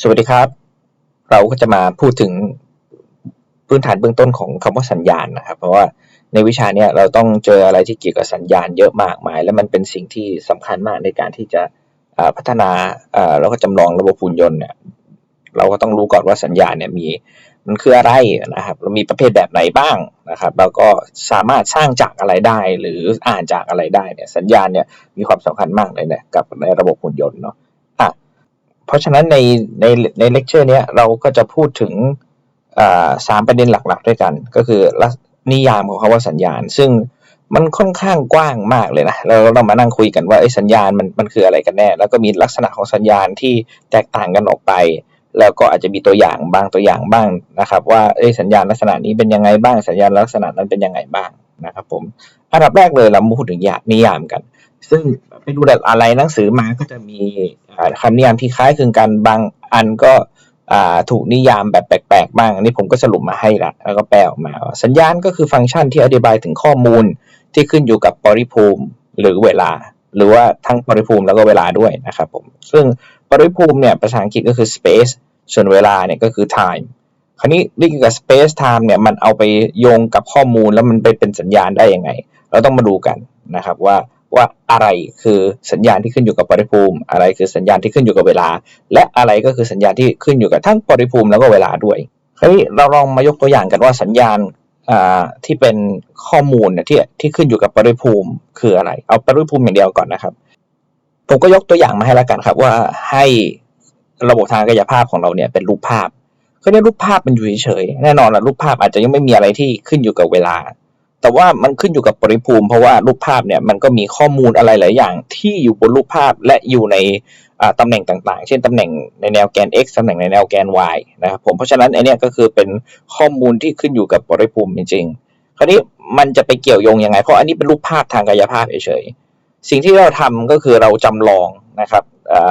สวัสดีครับ เราก็จะมาพูดถึงพื้นฐานเบื้องต้นของคำว่าสัญญาณนะครับ เพราะว่าในวิชาเนี้ยเราต้องเจออะไรที่เกี่ยวกับสัญญาณเยอะมากมาย และมันเป็นสิ่งที่สำคัญมากในการที่จะพัฒนาแล้วก็จำลองระบบหุ่นยนต์เนี่ยเราก็ต้องรู้ก่อนว่าสัญญาณเนี่ยมีมันคืออะไรนะครับเรามีประเภทแบบไหนบ้างนะครับแล้วก็สามารถสร้างจากอะไรได้ หรืออ่านจากอะไรได้เนี่ยสัญญาณเนี่ยมีความสำคัญมากเลยเนี่ยกับในระบบหุ่นยนต์เนาะ ราะฉะนั้นในในในเลคเชอร์นี้เราก็จะพูดถึงสามประเด็นหลักๆ ด้วยกัน ก็คือนิยามของคำว่าสัญญาณ ซึ่งมันค่อนข้างกว้างมากเลยนะเราเรามานั่งคุยกันว่าไอ้สัญญาณมันมันคืออะไรกันแน่ แล้วก็มีลักษณะของสัญญาณที่แตกต่างกันออกไป แล้วก็อาจจะมีตัวอย่างบางตัวอย่างบ้างนะครับ ว่าเอ้สัญญาณลักษณะนี้เป็นยังไงบ้างสัญญาณลักษณะนั้นเป็นยังไงบ้างนะครับผมอันดับแรกเลยเราพูดถึงยานิยามกัน ซึ่งไปดูแบบอะไรหนังสือมาก็จะมีคำนิยามที่คล้ายคลึงกันบางอันก็ถูกนิยามแบบแปลกๆบ้างอันนี้ผมก็สรุปมาให้ละแล้วก็แปลออกมา สัญญาณก็คือฟังก์ชันที่อธิบายถึงข้อมูลที่ขึ้นอยู่กับปริภูมิหรือเวลา หรือว่าทั้งปริภูมิแล้วก็เวลาด้วยนะครับผมซึ่งปริภูมิเนี่ยภาษาอังกฤษก็คือ space ส่วนเวลาเนี่ยก็คือ time คราวนี้เรื่องกับ space time เนี่ยมันเอาไปโยงกับข้อมูลแล้วมันไปเป็นสัญญาณได้ยังไง เราต้องมาดูกันนะครับว่า ว่าอะไรคือสัญญาณที่ขึ้นอยู่กับปริภูมิ อะไรคือสัญญาณที่ขึ้นอยู่กับเวลา และอะไรก็คือสัญญาณที่ขึ้นอยู่กับทั้งปริภูมิแล้วก็เวลาด้วยคราวนี้เราลองมายกตัวอย่างกันว่าสัญญาณอ่าที่เป็นข้อมูลเนี่ยที่ที่ขึ้นอยู่กับปริภูมิคืออะไร เอาปริภูมิอย่างเดียวก่อนนะครับ ผมก็ยกตัวอย่างมาให้แล้วกันครับ ว่าให้ระบบทางกายภาพของเราเนี่ยเป็นรูปภาพคราวนี้รูปภาพมันอยู่เฉยๆแน่นอนละรูปภาพอาจจะยังไม่มีอะไรที่ขึ้นอยู่กับเวลา แต่ว่ามันขึ้นอยู่กับปริภูมิ เพราะว่ารูปภาพเนี่ยมันก็มีข้อมูลอะไรหลายอย่างที่อยู่บนรูปภาพและอยู่ในตำแหน่งต่างๆ เช่นตำแหน่งในแนวแกน x ตำแหน่งในแนวแกน y นะครับผม เพราะฉะนั้นไอเนี้ยก็คือเป็นข้อมูลที่ขึ้นอยู่กับปริภูมิจริงๆ คราวนี้มันจะไปเกี่ยวโยงยังไง เพราะอันนี้เป็นรูปภาพทางกายภาพเฉยๆ สิ่งที่เราทำก็คือเราจำลองนะครับ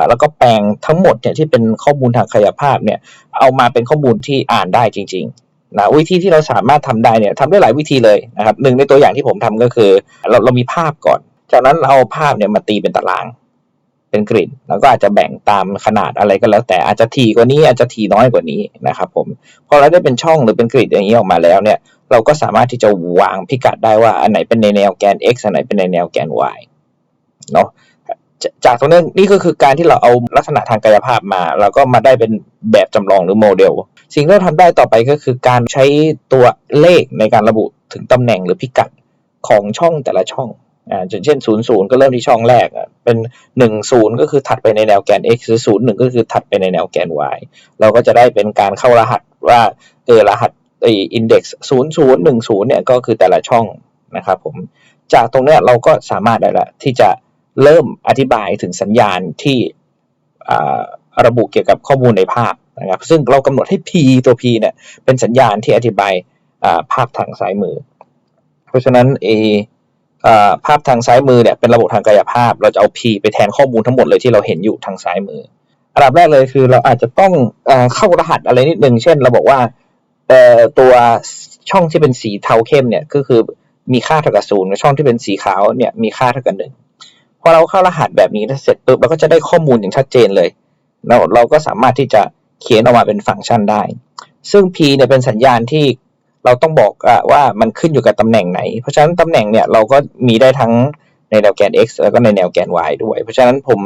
แล้วก็แปลงทั้งหมดเนี่ยที่เป็นข้อมูลทางกายภาพเนี่ยเอามาเป็นข้อมูลที่อ่านได้จริง ๆ นะวิธีที่เราสามารถทำได้เนี่ยทำได้หลายวิธีเลยนะครับหนึ่งในตัวอย่างที่ผมทำก็คือ เราเรามีภาพก่อน จากนั้นเราเอาภาพเนี่ยมาตีเป็นตาราง เป็นกริดแล้วก็อาจจะแบ่งตามขนาดอะไรก็แล้ว แต่อาจจะถี่กว่านี้อาจจะถี่น้อยกว่านี้นะครับผมพอเราได้เป็นช่องหรือเป็นกริดอย่างนี้ออกมาแล้วเนี่ย เราก็สามารถที่จะวางพิกัดได้ว่าอันไหนเป็นในแนวแกน x อันไหนเป็นในแนวแกน y เนาะ จากตรงนี้นี่ก็คือการที่เราเอาลักษณะทางกายภาพมาเราก็มาได้เป็นแบบจำลองหรือโมเดล สิ่งที่เราทำได้ต่อไปก็คือการใช้ตัวเลขในการระบุถึงตำแหน่งหรือพิกัดของช่องแต่ละช่องอ่าอย่างเช่น0 0ก็เริ่มที่ช่องแรกเป็น1 0ก็คือถัดไปในแนวแกน x หรือ0 1ก็คือถัดไปในแนวแกน y เราก็จะได้เป็นการเข้ารหัสว่าเออรหัสไออินเด็กซ์0 0 1 0เนี่ยก็คือแต่ละช่องนะครับผมจากตรงเนี้ยเราก็สามารถได้ละที่จะ เริ่มอธิบายถึงสัญญาณที่ระบุเกี่ยวกับข้อมูลในภาพนะครับ ซึ่งเรากำหนดให้ p ตัว p เนี่ยเป็นสัญญาณที่อธิบายภาพทางซ้ายมือ เพราะฉะนั้นเออภาพทางซ้ายมือเนี่ยเป็นระบบทางกายภาพ เราจะเอา p ไปแทนข้อมูลทั้งหมดเลยที่เราเห็นอยู่ทางซ้ายมืออันดับแรกเลยคือเราอาจจะต้องเอ่อเข้ารหัสอะไรนิดนึง เช่น เราบอกว่าตัวช่องที่เป็นสีเทาเข้มเนี่ยก็คือมีค่าเท่ากับศูนย์ช่องที่เป็นสีขาวเนี่ยมีค่าเท่ากับหนึ่ง พอเราเข้ารหัสแบบนี้เสร็จปุ๊บเราก็จะได้ข้อมูลอย่างชัดเจนเลยเราเราก็สามารถที่จะเขียนออกมาเป็นฟังก์ชันได้ ซึ่ง p เนี่ยเป็นสัญญาณที่เราต้องบอกอะว่ามันขึ้นอยู่กับตำแหน่งไหน เพราะฉะนั้นตำแหน่งเนี่ยเราก็มีได้ทั้งในแนวแกน x แล้วก็ในแนวแกน y ด้วย เพราะฉะนั้นผม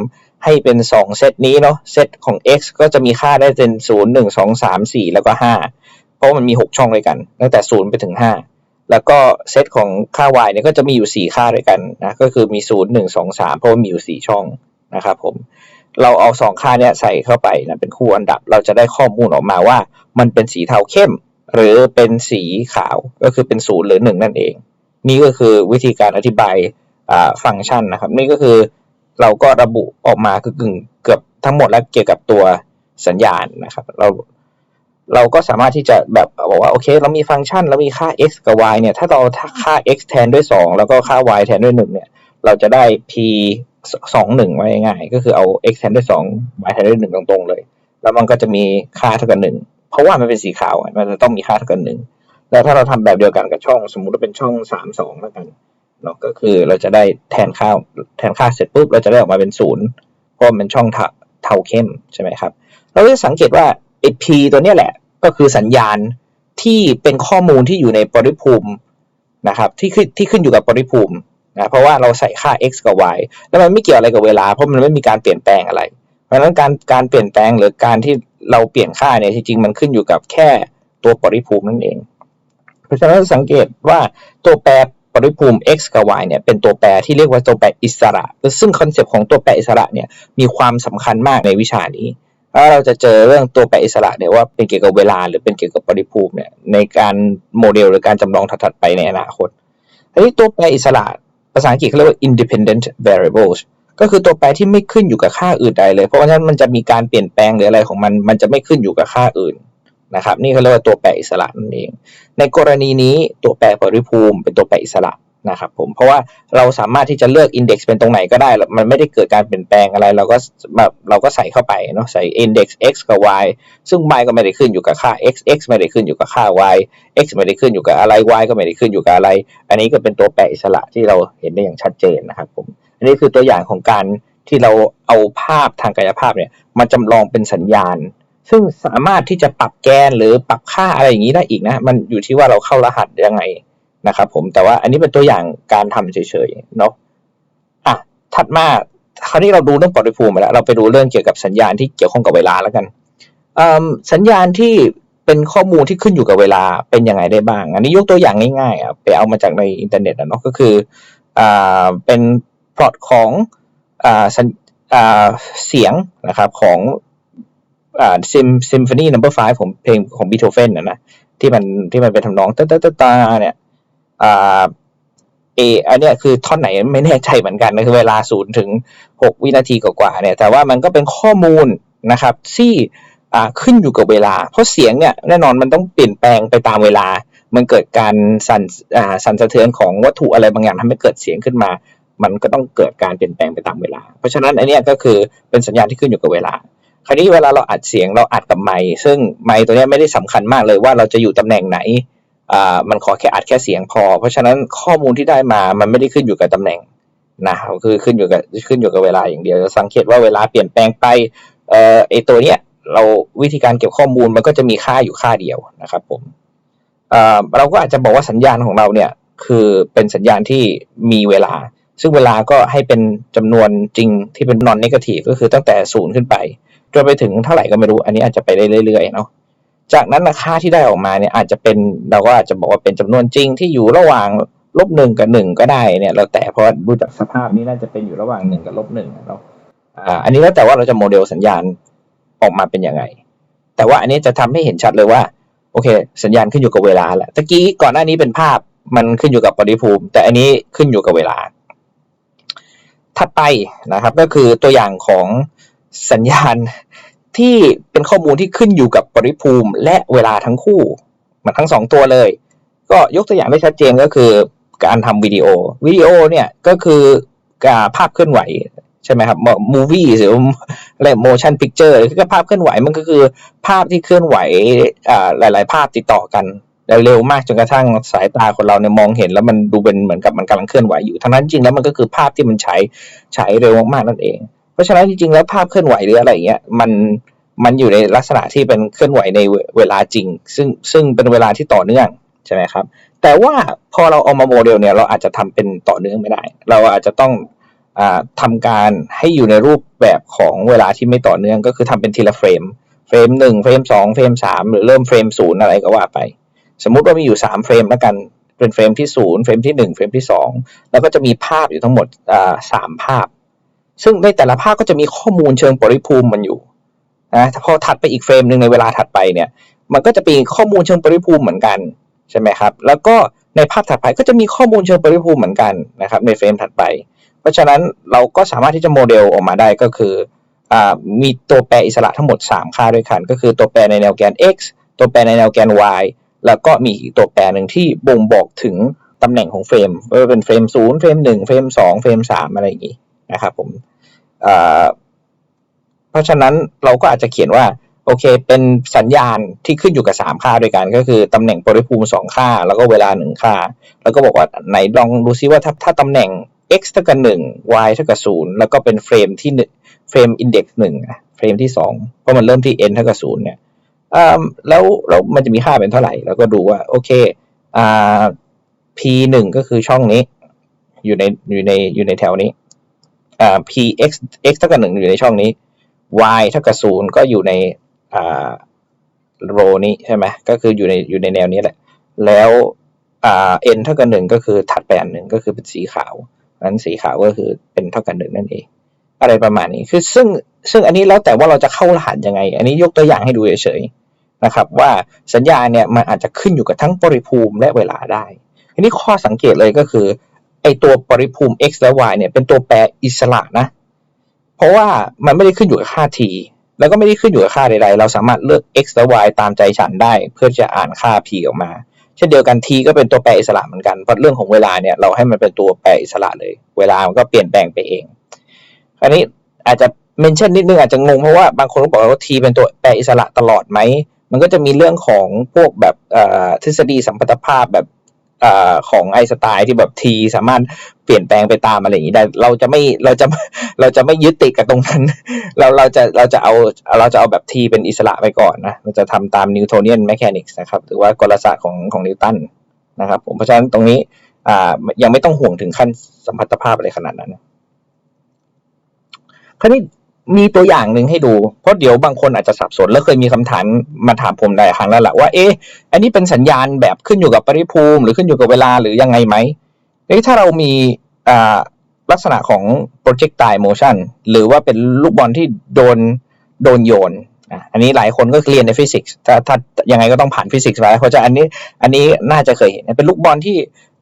ให้เป็น 2 เซตนี้เนาะ เซตของ x ก็จะมีค่าได้เป็น 0 1 2 3 4 แล้วก็ 5 เพราะมันมี 6 ช่องด้วยกัน ตั้งแต่ 0 ไปถึง 5 แล้วก็เซตของค่า y เนี่ยก็จะมีอยู่ 4 ค่าด้วยกันนะก็คือมี 0 1 2 3 เพราะว่ามีอยู่ 4 ช่องนะครับผมเราเอา 2 ค่าเนี้ยใส่เข้าไปนะเป็นคู่อันดับ เราจะได้ข้อมูลออกมาว่า มันเป็นสีเทาเข้ม หรือเป็นสีขาวก็คือเป็นศูหรือหนึ่งนั่นเอง นี่ก็คือวิธีการอธิบายฟังก์ชันนะครับ นี่ก็คือเราก็ระบุออกมาคือกึ่งเกือบทั้งหมดแล้วเกี่ยวกับตัวสัญญาณนะครับเรา เราก็สามารถที่จะแบบบอกว่าโอเค เรามีฟังก์ชันเรามีค่า x กับ y เนี่ย ถ้าเราค่า x แทนด้วย 2 แล้วก็ค่า y แทนด้วย 1 เนี่ย เราจะได้ p สองหนึ่งไว้ง่ายก็คือเอา x แทนด้วย 2 y แทนด้วย 1 ตรงๆเลย แล้วมันก็จะมีค่าเท่ากับ 1 เพราะว่ามันเป็นสีขาวมันจะต้องมีค่าเท่ากันหนึ่งแล้วถ้าเราทำแบบเดียวกันกับช่อง สมมุติว่าเป็นช่องสามสองแล้วกันเนาะก็คือเราจะได้แทนค่าแทนค่าเสร็จปุ๊บเราจะได้ออกมาเป็นศูนย์เพราะมันช่องเทาเข้มใช่ไหมครับ เราจะสังเกตว่า P ตัวเนี้ยแหละก็คือสัญญาณที่เป็นข้อมูลที่อยู่ในปริภูมินะครับที่ขึ้นที่ขึ้นอยู่กับปริภูมินะเพราะว่าเราใส่ค่า x กับ y แล้วมันไม่เกี่ยวอะไรกับเวลาเพราะมันไม่มีการเปลี่ยนแปลงอะไร เพราะฉะนั้นการการเปลี่ยนแปลงหรือการที่เราเปลี่ยนค่าเนี่ยจริงๆมันขึ้นอยู่กับแค่ตัวปริภูมินั่นเอง เพราะฉะนั้นสังเกตว่าตัวแปรปริภูมิ x กับ y เนี่ยเป็นตัวแปรที่เรียกว่าตัวแปรอิสระ ซึ่งคอนเซปต์ของตัวแปรอิสระเนี่ยมีความสำคัญมากในวิชานี้ ถ้าเราจะเจอเรื่องตัวแปรอิสระเนี่ยว่าเป็นเกี่ยวกับเวลาหรือเป็นเกี่ยวกับปริภูมิเนี่ยในการโมเดลหรือการจำลองถัดๆไปในอนาคตทีนี้ตัวแปรอิสระภาษาอังกฤษเขาเรียกว่า independent variables ก็คือตัวแปรที่ไม่ขึ้นอยู่กับค่าอื่นใดเลย เพราะฉะนั้นมันจะมีการเปลี่ยนแปลงหรืออะไรของมัน มันจะไม่ขึ้นอยู่กับค่าอื่นนะครับ นี่เขาเรียกว่าตัวแปรอิสระนั่นเอง ในกรณีนี้ตัวแปรปริภูมิเป็นตัวแปรอิสระ นะครับผมเพราะว่าเราสามารถที่จะเลือกอินเด็กซ์เป็นตรงไหนก็ได้ มันไม่ได้เกิดการเปลี่ยนแปลงอะไร เราก็แบบเราก็ใส่เข้าไปเนาะใส่อินเด็กซ์ x กับ y ซึ่ง y ก็ไม่ได้ขึ้นอยู่กับค่า x x ไม่ได้ขึ้นอยู่กับค่า y x ไม่ได้ขึ้นอยู่กับอะไร y ก็ไม่ได้ขึ้นอยู่กับอะไร อันนี้ก็เป็นตัวแปรอิสระที่เราเห็นได้อย่างชัดเจนนะครับผมอันนี้คือตัวอย่างของการที่เราเอาภาพทางกายภาพเนี่ยมาจำลองเป็นสัญญาณ ซึ่งสามารถที่จะปรับแกนหรือปรับค่าอะไรอย่างนี้ได้อีกนะ มันอยู่ที่ว่าเราเข้ารหัสยังไง นะครับผมแต่ว่าอันนี้เป็นตัวอย่างการทำเฉยๆเนาะอะถัดมาคราวนี้เราดูเรื่องปริภูมิมาแล้ว เราไปดูเรื่องเกี่ยวกับสัญญาณที่เกี่ยวข้องกับเวลาแล้วกันสัญญาณที่เป็นข้อมูลที่ขึ้นอยู่กับเวลาเป็นยังไงได้บ้าง อันนี้ยกตัวอย่างง่ายๆอะไปเอามาจากในอินเทอร์เน็ตนะเนาะก็คืออ่าเป็นพลอตของอ่าอ่าเสียงนะครับของอ่าซิมซิมโฟนีนัมเบอร์ไฟผมเพลงของบีโธเฟนนะนะที่มันที่มันเป็นทำนองตาตาตาเนี่ย อ่าเออันนี้คือท่อนไหนไม่แน่ใจเหมือนกันนะคือเวลาศูนย์ถึงหกวินาทีกว่าเนี่ย แต่ว่ามันก็เป็นข้อมูลนะครับที่อ่าขึ้นอยู่กับเวลา เพราะเสียงเนี่ยแน่นอนมันต้องเปลี่ยนแปลงไปตามเวลา มันเกิดการสั่นอ่าสั่นสะเทือนของวัตถุอะไรบางอย่างทำให้เกิดเสียงขึ้นมา มันก็ต้องเกิดการเปลี่ยนแปลงไปตามเวลา เพราะฉะนั้นอันนี้ก็คือเป็นสัญญาณที่ขึ้นอยู่กับเวลา คราวนี้เวลาเราอัดเสียงเราอัดกับไมค์ซึ่งไมค์ตัวนี้ไม่ได้สำคัญมากเลยว่าเราจะอยู่ตำแหน่งไหน อ่ามันขอแค่อัดแค่เสียงพอ เพราะฉะนั้นข้อมูลที่ได้มามันไม่ได้ขึ้นอยู่กับตำแหน่งนะคือขึ้นอยู่กับขึ้นอยู่กับเวลาอย่างเดียวจะสังเกตว่าเวลาเปลี่ยนแปลงไปเอ่อไอตัวเนี้ยเราวิธีการเก็บข้อมูลมันก็จะมีค่าอยู่ค่าเดียวนะครับผมเอ่อเราก็อาจจะบอกว่าสัญญาณของเราเนี่ยคือเป็นสัญญาณที่มีเวลา ซึ่งเวลาก็ให้เป็นจำนวนจริงที่เป็นนอนเนกาทีฟก็คือตั้งแต่ศูนย์ขึ้นไป จนไปถึงเท่าไหร่ก็ไม่รู้ อันนี้อาจจะไปได้เรื่อยๆเนาะ จากนั้นราคาที่ได้ออกมาเนี่ยอาจจะเป็นเราก็อาจจะบอกว่าเป็นจำนวนจริงที่อยู่ระหว่างลบหนึ่งกับหนึ่งก็ได้เนี่ยเราแต่เพราะดูจากสภาพนี้น่าจะเป็นอยู่ระหว่างหนึ่งกับลบหนึ่งเนาะอ่าอันนี้แล้วแต่ว่าเราจะโมเดลสัญญาณออกมาเป็นยังไง แต่ว่าอันนี้จะทำให้เห็นชัดเลยว่าโอเค สัญญาณขึ้นอยู่กับเวลาแหละตะกี้ก่อนหน้านี้เป็นภาพมันขึ้นอยู่กับปริภูมิ แต่อันนี้ขึ้นอยู่กับเวลา ถัดไปนะครับ ก็คือตัวอย่างของสัญญาณ ที่เป็นข้อมูลที่ขึ้นอยู่กับปริภูมิและเวลาทั้งคู่มาทั้งสองตัวเลย ก็ยกตัวอย่างได้ชัดเจนก็คือการทำวิดีโอวิดีโอเนี่ยก็คือการภาพเคลื่อนไหวใช่ไหมครับมูวี่หรืออะไร motion picture คือภาพเคลื่อนไหวมันก็คือภาพที่เคลื่อนไหวอ่าหลาย ๆ ภาพติดต่อกันเร็วมากจนกระทั่งสายตาคนเราเนี่ยมองเห็นแล้วมันดูเป็นเหมือนกับมันกำลังเคลื่อนไหวอยู่ทั้งนั้นจริงแล้วมันก็คือภาพที่มันใช้ใช้เร็วมากๆนั่นเอง เพราะฉะนั้นจริงๆแล้วภาพเคลื่อนไหวหรืออะไรเงี้ยมันมันอยู่ในลักษณะที่เป็นเคลื่อนไหวในเวลาจริง ซึ่งซึ่งเป็นเวลาที่ต่อเนื่องใช่ไหมครับ แต่ว่าพอเราเอามาโมเดลเนี่ยเราอาจจะทำเป็นต่อเนื่องไม่ได้ เราอาจจะต้องอทำการให้อยู่ในรูปแบบของเวลาที่ไม่ต่อเนื่อง ก็คือทำเป็นทีละเฟรมเฟรมหนึ่งเฟรมสองเฟรมสามหรือเริ่มเฟรมศูนย์อะไรก็ว่าไป สมมุติว่ามีอยู่สามเฟรมแล้วกันเป็นเฟรมที่ศูนย์เฟรมที่หนึ่งเฟรมที่สองแล้วก็จะมีภาพอยู่ทั้งหมดสามภาพ ซึ่งในแต่ละภาคก็จะมีข้อมูลเชิงปริภูมิมันอยู่นะพอถัดไปอีกเฟรมหนึ่งในเวลาถัดไปเนี่ย มันก็จะเป็นข้อมูลเชิงปริภูมิเหมือนกันใช่ไหมครับ แล้วก็ในภาพถัดไปก็จะมีข้อมูลเชิงปริภูมิเหมือนกันนะครับ ในเฟรมถัดไป เพราะฉะนั้นเราก็สามารถที่จะโมเดลออกมาได้ก็คืออมีตัวแปรอิสระทั้งหมด 3 ค่าด้วยกัน ก็คือตัวแปรในแนวแกน x ตัวแปรในแนวแกน y แล้วก็มีตัวแปรหนึ่งที่บ่งบอกถึงตำแหน่งของเฟรมว่าเป็นเฟรม0เฟรม1เฟรม2เฟรม3อะไรอย่างนี้ นะครับผมเพราะฉะนั้นเราก็อาจจะเขียนว่าโอเค เป็นสัญญาณที่ขึ้นอยู่กับ 3 ค่าด้วยกันก็คือตำแหน่งปริภูมิ 2 ค่า แล้วก็เวลา 1 ค่า แล้วก็บอกว่าไหนลองดูซิว่าถ้าถ้าตำแหน่ง x เท่ากับ1 y เท่ากับ0แล้วก็เป็นเฟรมที่เฟรมอินเด็กซ์หนึ่งเฟรมที่สองเพราะมันเริ่มที่ n เท่ากับศูนย์เนี่ยแล้วแล้วมันจะมีค่าเป็นเท่าไหร่ แล้วก็ดูว่า โอเคอ่า p หนึ่งก็คือช่องนี้ อยู่ในอยู่ในอยู่ในแถวนี้ อ่า p x x เท่ากับหนึ่งอยู่ในช่องนี้ y เท่ากับศูนย์ก็อยู่ในอ่าโรนี้ใช่ไหมก็คืออยู่ในอยู่ในแนวนี้แหละ แล้วอ่า n เท่ากับหนึ่งก็คือถัดไปอันหนึ่งก็คือเป็นสีขาวนั้นสีขาวก็คือเป็นเท่ากับหนึ่งนั่นเอง อะไรประมาณนี้คือซึ่งซึ่งอันนี้แล้วแต่ว่าเราจะเข้ารหัสยังไง อันนี้ยกตัวอย่างให้ดูเฉยๆนะครับว่าสัญญาณเนี่ยมันอาจจะขึ้นอยู่กับทั้งปริภูมิและเวลาได้ทีนี้ข้อสังเกตเลยก็คือ ไอตัวปริภูมิ x และ y เนี่ยเป็นตัวแปรอิสระนะ เพราะว่ามันไม่ได้ขึ้นอยู่กับค่า t แล้วก็ไม่ได้ขึ้นอยู่กับค่าใดๆ เราสามารถเลือก x และ y ตามใจฉันได้ เพื่อจะอ่านค่า p ออกมา เช่นเดียวกัน t ก็เป็นตัวแปรอิสระเหมือนกัน เพราะเรื่องของเวลาเนี่ยเราให้มันเป็นตัวแปรอิสระเลย เวลามันก็เปลี่ยนแปลงไปเอง คราวนี้อาจจะเมนชั่นนิดนึงอาจจะงงเพราะว่าบางคนก็บอกว่า t เป็นตัวแปรอิสระตลอดไหม มันก็จะมีเรื่องของพวกแบบทฤษฎีสัมพัทธภาพแบบ อของไอสไตน์ที่แบบ t สามารถเปลี่ยนแปลงไปตามอะไรอย่างนี้ได้เราจะไม่เราจะเราจะไม่ยึดติดกับตรงนั้น เราเราจะเราจะเอาเราจะเอาแบบ t เป็นอิสระไปก่อนนะเราจะทำตามนิวโทเนียนแมชานิกส์นะครับหรือว่ากลศาสตร์ของของนิวตันนะครับผมเพราะฉะนั้นตรงนี้อ่ายังไม่ต้องห่วงถึงขั้นสัมพัทธภาพอะไรขนาดนั้นคราวนี้ มีตัวอย่างหนึ่งให้ดู เพราะเดี๋ยวบางคนอาจจะสับสน แล้วเคยมีคำถามมาถามผมหลายครั้งแล้วแหละว่าเอ๊ะอันนี้เป็นสัญญาณแบบขึ้นอยู่กับปริภูมิ หรือขึ้นอยู่กับเวลาหรือยังไงไหมเอ๊ถ้าเรามีอ่าลักษณะของ projectile motion หรือว่าเป็นลูกบอลที่โดนโดนโยนอันนี้หลายคนก็เรียนในฟิสิกส์ถ้าถ้ายังไงก็ต้องผ่านฟิสิกส์ไปเพราะฉะอันนี้อันนี้น่าจะเคยเห็นเป็นลูกบอลที่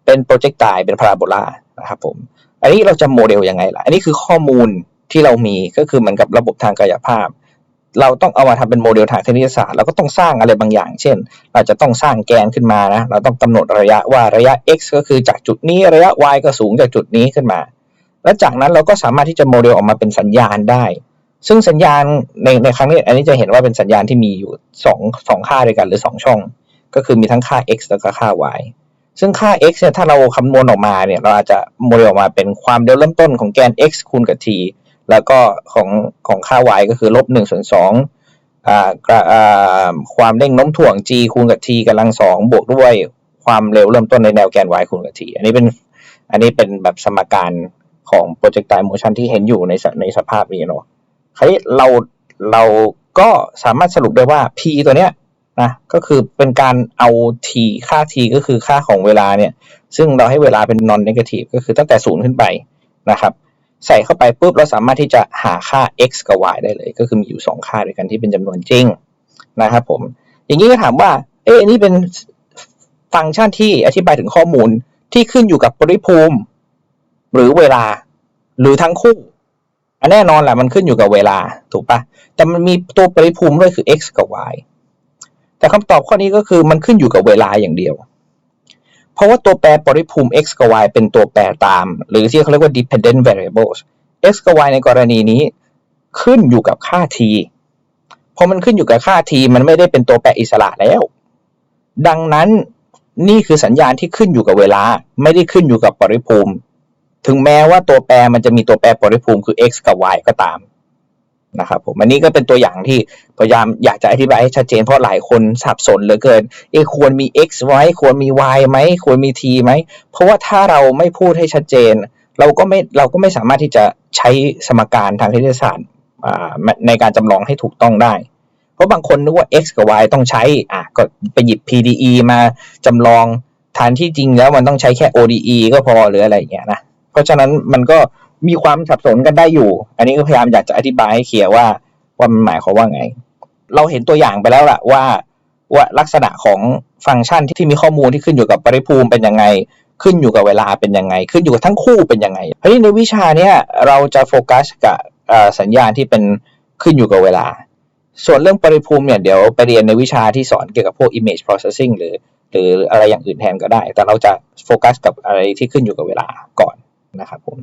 เป็นโปรเจกต์ตายเป็นพาราโบลานะครับผม อันนี้เราจะโมเดลยังไงล่ะ อันนี้คือข้อมูล ที่เรามีก็คือเหมือนกับระบบทางกายภาพ เราต้องเอามาทำเป็นโมเดลทางคณิตศาสตร์เราก็ต้องสร้างอะไรบางอย่าง เช่น เราจะต้องสร้างแกนขึ้นมานะเราต้องกำหนดระยะว่าระยะ x ก็คือจากจุดนี้ระยะ y ก็สูงจากจุดนี้ขึ้นมา แล้วจากนั้นเราก็สามารถที่จะโมเดลออกมาเป็นสัญญาณได้ ซึ่งสัญญาณในในครั้งนี้อันนี้จะเห็นว่าเป็นสัญญาณที่มีอยู่สองสองค่าด้วยกันหรือสองช่อง ก็คือมีทั้งค่า x แล้วก็ค่า y ซึ่งค่า x เนี่ยถ้าเราคำนวณออกมาเนี่ยเราอาจจะโมเดลออกมาเป็นความเร็วเริ่มต้นของแกน x คูณกับ t แล้วก็ของของค่า y ก็คือลบหนึ่งส่วนสองความเร่งโน้มถ่วง g คูณกับ t กำลังสองบวกด้วยความเร็วเริ่มต้นในแนวแกน y คูณกับ t อันนี้เป็นอันนี้เป็นแบบสมการของ projectile motion ที่เห็นอยู่ในในสภาพนี้เนาะคราวนี้เราเราก็สามารถสรุปได้ว่า p ตัวเนี้ยนะก็คือเป็นการเอา t ค่า t ก็คือค่าของเวลาเนี่ย ซึ่งเราให้เวลาเป็น non negative ก็คือตั้งแต่ศูนย์ขึ้นไปนะครับ ใส่เข้าไปปุ๊บเราสามารถที่จะหาค่า x กับ y ได้เลย ก็คือมีอยู่ 2 ค่าด้วยกันที่เป็นจำนวนจริงนะครับผม อย่างนี้ก็ถามว่า เอ๊ะนี่เป็นฟังก์ชันที่อธิบายถึงข้อมูลที่ขึ้นอยู่กับปริภูมิ หรือเวลา หรือทั้งคู่อันแน่นอนแหละมันขึ้นอยู่กับเวลาถูกปะแต่มันมีตัวปริภูมิด้วยคือ x กับ y แต่คำตอบข้อนี้ก็คือมันขึ้นอยู่กับเวลาอย่างเดียว เพราะว่าตัวแปรปริภูมิ x กับ y เป็นตัวแปรตาม หรือที่เขาเรียกว่า dependent variables x กับ y ในกรณีนี้ขึ้นอยู่กับค่า t พอมันขึ้นอยู่กับค่า t มันไม่ได้เป็นตัวแปรอิสระแล้ว ดังนั้นนี่คือสัญญาณที่ขึ้นอยู่กับเวลา ไม่ได้ขึ้นอยู่กับปริภูมิ ถึงแม้ว่าตัวแปรมันจะมีตัวแปรปริภูมิคือ x กับ y ก็ตาม นะครับผมอันนี้ก็เป็นตัวอย่างที่พยายามอยากจะอธิบายให้ชัดเจนเพราะหลายคนสับสนเหลือเกินเอควรมี x ไว้ควรมี y ไหมควรมี t ไหมเพราะว่าถ้าเราไม่พูดให้ชัดเจน เราก็ไม่เราก็ไม่สามารถที่จะใช้สมการทางคณิตศาสตร์ในการจำลองให้ถูกต้องได้ เพราะบางคนนึกว่า x กับ y ต้องใช้อะก็ไปหยิบ PDE มาจำลองทานที่จริงแล้วมันต้องใช้แค่ ODE ก็พอหรืออะไรอย่างเงี้ยนะเพราะฉะนั้นมันก็ มีความสับสนกันได้อยู่ อันนี้ก็พยายามอยากจะอธิบายให้เคลียร์ว่าว่ามันหมายความว่าไง เราเห็นตัวอย่างไปแล้วล่ะว่าว่าลักษณะของฟังก์ชันที่มีข้อมูลที่ขึ้นอยู่กับปริภูมิเป็นยังไง ขึ้นอยู่กับเวลาเป็นยังไง ขึ้นอยู่กับทั้งคู่เป็นยังไงเพราะนี่ในวิชาเนี้ยเราจะโฟกัสกับสัญญาณที่เป็นขึ้นอยู่กับเวลา ส่วนเรื่องปริภูมิเนี่ยเดี๋ยวไปเรียนในวิชาที่สอนเกี่ยวกับพวก image processing หรือหรืออะไรอย่างอื่นแทนก็ได้ แต่เราจะโฟกัสกับอะไรที่ขึ้นอยู่กับเวลาก่อนนะครับผม